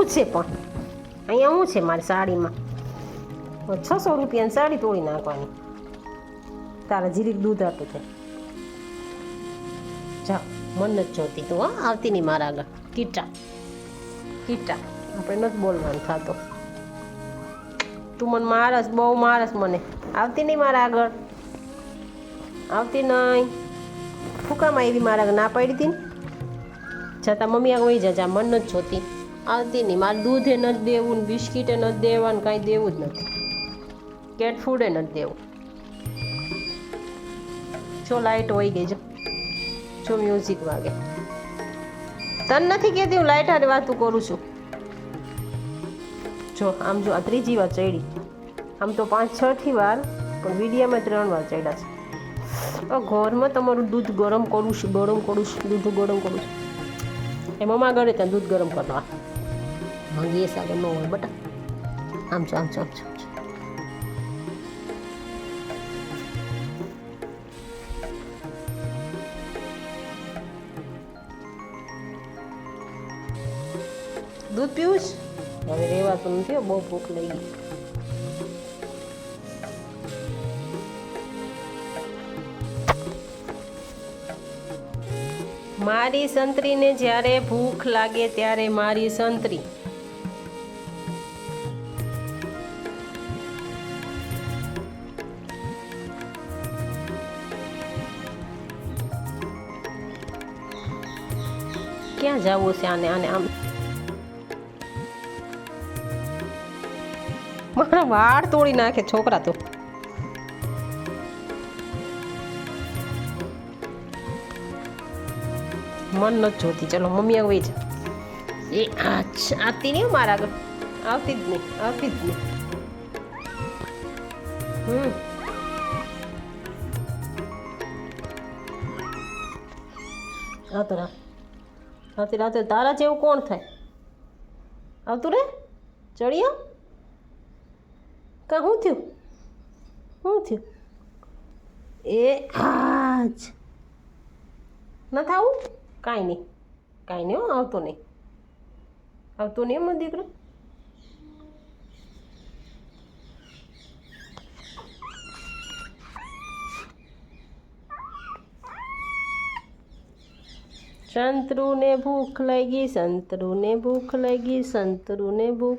આવું છે પણ. અહીંયા શું છે મારી સાડીમાં? છસો રૂપિયાની સાડી તોડી નાખવાની. તારા જીરીક દૂધ આપે છે. જા, મન નથી જોતી તું, હા, આવતી નહીં મારા આગળ. કીટા. કીટા. આપણે નથી બોલવાનું થતો. તું મને મારસ, બહુ મારસ મને. આવતી નહીં મારા આગળ. આવતી નહીં. ફૂકામાં એવી મારા આગળ ના પાડી હતી ને? છતાં મમ્મી આગળ વહી જા, મન નથી જોતી. આવતી નહીં. મારે દૂધે નથી દેવું ને બિસ્કીટે નથી દેવાનું કાંઈ દેવું જ નથી. કેટ ફૂડે નથી દેવું. જો લાઇટ હોય ગઈ, જો. જો મ્યુઝિક વાગે. તને નથી કહેતી હું લાઇટ હારે વાતું કરું છું? જો, આમ જો આ ત્રીજી વાર ચડી. આમ તો પાંચ, છ થી વાર, પણ વિડીયામાં ત્રણ વાર ચડ્યા છે. ઘરમાં તમારું દૂધ ગરમ કરું છું, ગરમ કરું છું, દૂધ ગરમ કરું છું. એ મમ્મા ગળે ત્યાં દૂધ ગરમ કરવા હા સાગર ન હોય બટા આમ છો આમ છો આમ છો દૂધ પીવું છે? હવે રહેવાતું નથી બહુ ભૂખ લઈ ગઈ મારી સંતરીને જ્યારે ભૂખ લાગે ત્યારે મારી સંતરી. ક્યાં જવું છે આને? આને આમ. મારા વાળ તોડી નાખે છોકરા તો. મન નથી જોતી. ચલો, મમ્મી વહી જા. એ આવતી નહીં મારા આગળ. આવતી જ નહીં, આવતી જ નહીં. હમ. આવતો રાત. આવતી રાતે તારા જેવું કોણ થાય? આવતું રે? ચડી આવ કા શું થયું? શું થયું? એ આજ ન થાવું કાંઈ નહીં. કાંઈ નહીં આવતો નહીં. આવતો નહીં મને દીકરો? સંતરુને ભૂખ લાગી સંતરુને ભૂખ લાગી સંતરુને ભૂખ